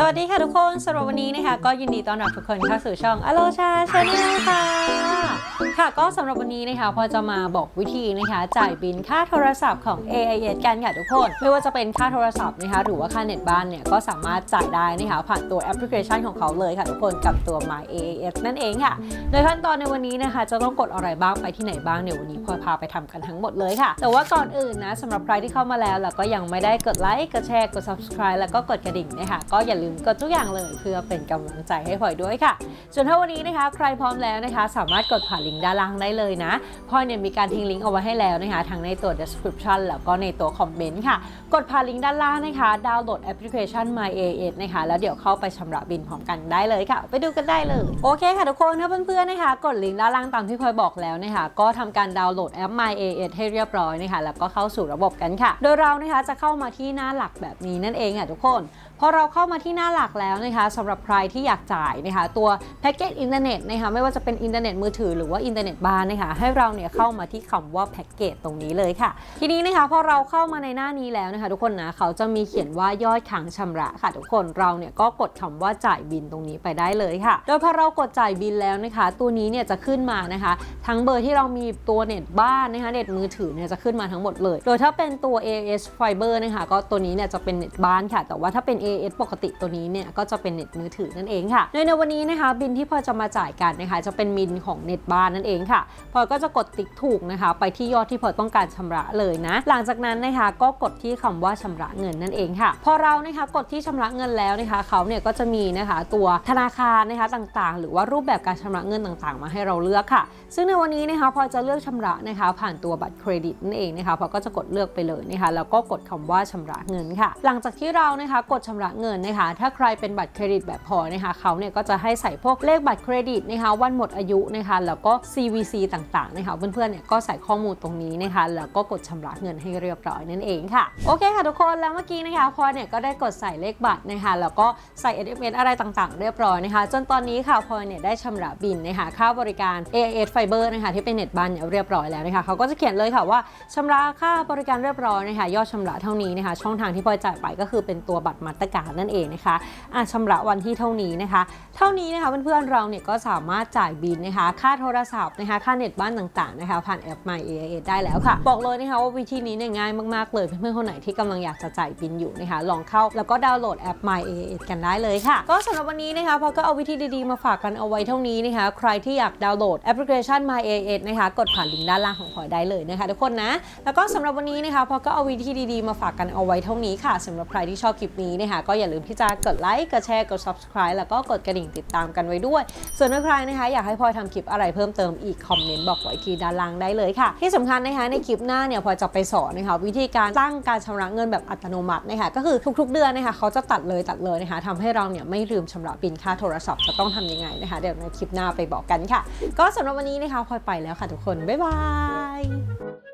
สวัสดีค่ะทุกคนสำหรับวันนี้นะคะก็ยินดีต้อนรับทุกคนเข้าสู่ช่องอโลชาชาแนลค่ะ ค่ะก็สำหรับวันนี้นะคะพอจะมาบอกวิธีนะคะจ่ายบินค่าโทรศัพท์ของ AIS กันค่ะทุกคน ไม่ว่าจะเป็นค่าโทรศัพท์นะคะหรือว่าค่าเน็ตบ้านเนี่ยก็สามารถจ่ายได้นะคะผ่านตัวแอปพลิเคชันของเขาเลยค่ะทุกคนกับตัว My AIS นั่นเองค่ะ โดยขั้นตอนในวันนี้นะคะจะต้องกดอะไรบ้างไปที่ไหนบ้างเดี๋ยววันนี้พลอยพาไปทำกันทั้งหมดเลยค่ะ แต่ว่าก่อนอื่นนะสำหรับใครที่เข้ามาแล้วแล้วก็ยังไม่ได้กดไลค์กดแชร์กด subscribe แล้วก็กดกระดิ่งนะคะก็อย่าลืมกดทุกอย่างเลยเพื่อเป็นกำลังใจให้พลอยด้วยค่ะส่วนถ้าวันนี้นะคะ ใครพร้อมแล้วนะคะ สามารถกดผ่านลิงก์ด้านล่างได้เลยนะพลอยเนี่ยมีการทิ้งลิงก์เอาไว้ให้แล้วนะคะทั้งในตัว description แล้วก็ในตัวคอมเมนต์ค่ะ กดผ่านลิงก์ด้านล่างนะคะดาวน์โหลดแอปพลิเคชัน My AS นะคะแล้วเดี๋ยวเข้าไปชำระบินพร้อมกันได้เลยค่ะ ไปดูกันได้เลยโอเคค่ะทุกคนถ้าเพื่อนๆนะคะ กดลิงก์ด้านล่างตามที่พลอยบอกแล้วนะคะก็ทำการดาวน์โหลดแอป My AS ให้เรียบร้อยนะคะแล้วก็เข้าสู่ระบบกันค่ะ โดยเรานะคะจะเข้ามาที่หน้าหลักแบบนี้นั่นเองค่ะทุกคน พอเราเข้ามาที่หน้าหลักแล้วนะคะสำหรับใครที่อยากจ่ายนะคะตัวแพ็กเกจอินเทอร์เน็ตนะคะไม่ว่าจะเป็นอินเทอร์เน็ตมือถือหรือว่าอินเทอร์เน็ตบ้านนะคะให้เราเนี่ยเข้ามาที่คำว่าแพ็กเกจตรงนี้เลยค่ะ ทีนี้นะคะพอเราเข้ามาในหน้านี้แล้วนะคะทุกคนนะเขาจะมีเขียนว่ายอดค้างชำระค่ะทุกคนเราเนี่ยก็กดคำว่าจ่ายบินตรงนี้ไปได้เลยค่ะ โดยพอเรากดจ่ายบินแล้วนะคะ ตัวนี้เนี่ยจะขึ้นมานะคะ ทั้งเบอร์ที่เรามีตัวเน็ตบ้านนะคะเน็ตมือถือเนี่ยจะขึ้นมาทั้งหมดเลย โดยถ้าเป็นตัว AS Fiber นะคะก็ตัวนี้เนี่ยจะเป็นเน็ตบ้านค่ะ แต่ว่าถ้าเป็น AS ปกติตัวนี้เนี่ยก็จะเป็นเน็ตมือถือนั่นเองค่ะ โดยในวันนี้นะคะบินที่พอจะมาจ่ายกันนะคะจะเป็นบินของเน็ตบ้านนั่นเองค่ะ พอก็จะกดติ๊กถูกนะคะ ไปที่ยอดที่พอต้องการชำระเลยนะ หลังจากนั้นนะคะก็กดที่คำว่าชำระเงินนั่นเองค่ะ พอเรานะคะกดที่ชำระเงินแล้วนะคะเขาเนี่ยก็จะมีนะคะตัวธนาคารนะคะต่างๆ หรือว่ารูปแบบการชำระเงินต่างๆ มาให้เราเลือกค่ะ ซึ่งในวันนี้นะคะพอจะเลือกชำระนะคะ ผ่านตัวบัตรเครดิตนั่นเองนะคะพอก็จะกดเลือกไปเลยนะคะแล้วก็กดคำว่าชำระเงินค่ะ หลังจากที่เรานะคะกดชำระเงินนะคะ ถ้าใครเป็นบัตรเครดิตแบบพอนะคะเขาเนี่ยก็จะให้ใส่พวกเลขบัตรเครดิตนะคะวันหมดอายุนะคะแล้วก็ CVC ต่างๆนะคะเพื่อนๆเนี่ยก็ใส่ข้อมูลตรงนี้นะคะแล้วก็กดชำระเงินให้เรียบร้อยนั่นเองค่ะโอเคค่ะทุกคนแล้วเมื่อกี้นะคะพอเนี่ยก็ได้กดใส่เลขบัตรนะคะแล้วก็ใส่ SMS อะไรต่างๆ เรียบร้อยนะคะ จนตอนนี้ค่ะพอเนี่ยได้ชำระบินนะคะค่าบริการ AIS Fiber นะคะที่เป็นเน็ตบ้านเนี่ยเรียบร้อยแล้วนะคะเขาก็จะเขียนเลยค่ะว่าชำระค่าบริการเรียบร้อยนะคะยอดชำระเท่านี้นะคะช่องทางที่พอจ่ายไปก็คือเป็นตัวบัตรมาตการนั่นเองนะคะอะชำระวันที่เท่านี้นะคะ เท่านี้นะคะเพื่อนๆเราเนี่ยก็สามารถจ่ายบินนะคะ ค่าโทรศัพท์นะคะ ค่าเน็ตบ้านต่างๆนะคะ ผ่านแอป My AIS ได้แล้วค่ะ บอกเลยนะคะว่าวิธีนี้เนี่ยง่ายมากๆเลยเพื่อนๆคนไหนที่กำลังอยากจะจ่ายบินอยู่นะคะ ลองเข้าแล้วก็ดาวน์โหลดแอป My AIS กันได้เลยค่ะ ก็สำหรับวันนี้นะคะพอก็เอาวิธีดีๆมาฝากกันเอาไว้เท่านี้นะคะ ใครที่อยากดาวน์โหลดแอปพลิเคชัน My AIS นะคะ กดผ่านลิงก์ด้านล่างของพอยได้เลยนะคะ ทุกคนนะ แล้วก็สำหรับวันนี้นะคะพอก็เอาวิธีดีๆมาฝากกันเอาไว้เท่านี้ค่ะสำหรับใครที่ชอบคลิปนี้นะคะก็อย่าลืมที่จะกดไลค์ กดแชร์ กด subscribe แล้วก็กดกระดิ่งติดตามกันไว้ด้วย ส่วนถ้าใครนะคะอยากให้พลอยทำคลิปอะไรเพิ่มเติมอีกคอมเมนต์บอกไว้ที่ด้านล่างได้เลยค่ะ ที่สำคัญนะคะในคลิปหน้าเนี่ยพลอยจะไปสอนนะคะวิธีการตั้งการชำระเงินแบบอัตโนมัตินะคะก็คือทุกๆเดือนนะคะเขาจะตัดเลยตัดเลยนะคะทำให้เราเนี่ยไม่ลืมชำระบินค่าโทรศัพท์จะต้องทำยังไงนะคะเดี๋ยวในคลิปหน้าไปบอกกันค่ะ ก็สำหรับวันนี้นะคะพลอยไปแล้วค่ะทุกคนบ๊ายบาย